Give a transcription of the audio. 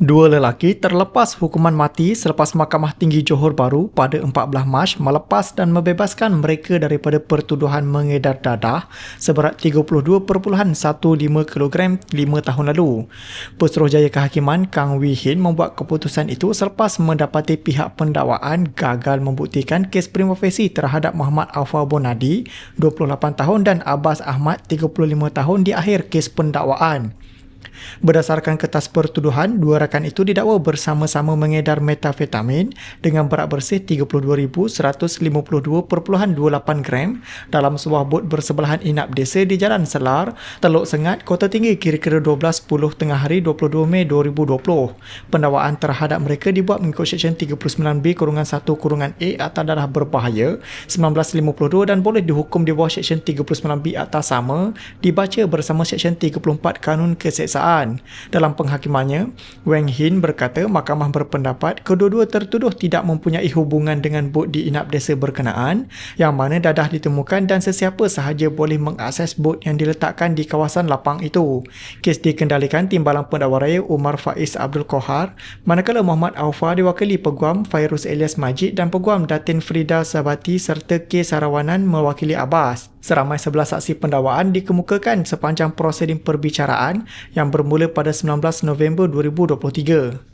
Dua lelaki terlepas hukuman mati selepas Mahkamah Tinggi Johor Bahru pada 14 Mac melepas dan membebaskan mereka daripada pertuduhan mengedar dadah seberat 32.15 kg 5 tahun lalu. Pesuruhjaya Kehakiman Kang Wee Hin membuat keputusan itu selepas mendapati pihak pendakwaan gagal membuktikan kes prima facie terhadap Muhammad Alfa Bonadi 28 tahun dan Abbas Ahmad 35 tahun di akhir kes pendakwaan. Berdasarkan kertas pertuduhan, dua rakan itu didakwa bersama-sama mengedar metafetamin dengan berat bersih 32,152.28 gram dalam sebuah bot bersebelahan inap desa di Jalan Selar, Teluk Sengat, Kota Tinggi kira-kira 12.10 tengah hari 22 Mei 2020. Pendakwaan terhadap mereka dibuat mengikut Seksyen 39B kurungan 1 kurungan A Akta Darah Berbahaya 1952 dan boleh dihukum di bawah Seksyen 39B Akta sama dibaca bersama Seksyen 34 Kanun Keseksaan Kejaksaan. Dalam penghakimannya, Wang Hin berkata mahkamah berpendapat kedua-dua tertuduh tidak mempunyai hubungan dengan bot di inap desa berkenaan yang mana dadah ditemukan dan sesiapa sahaja boleh mengakses bot yang diletakkan di kawasan lapang itu. Kes dikendalikan Timbalan Pendakwa Raya Umar Faiz Abdul Kohar manakala Muhammad Aufa diwakili Peguam Fairuz Elias Majid dan Peguam Datin Frida Sabati serta kes Sarawanan mewakili Abbas. Seramai 11 saksi pendakwaan dikemukakan sepanjang prosedur perbicaraan yang bermula pada 19 November 2023.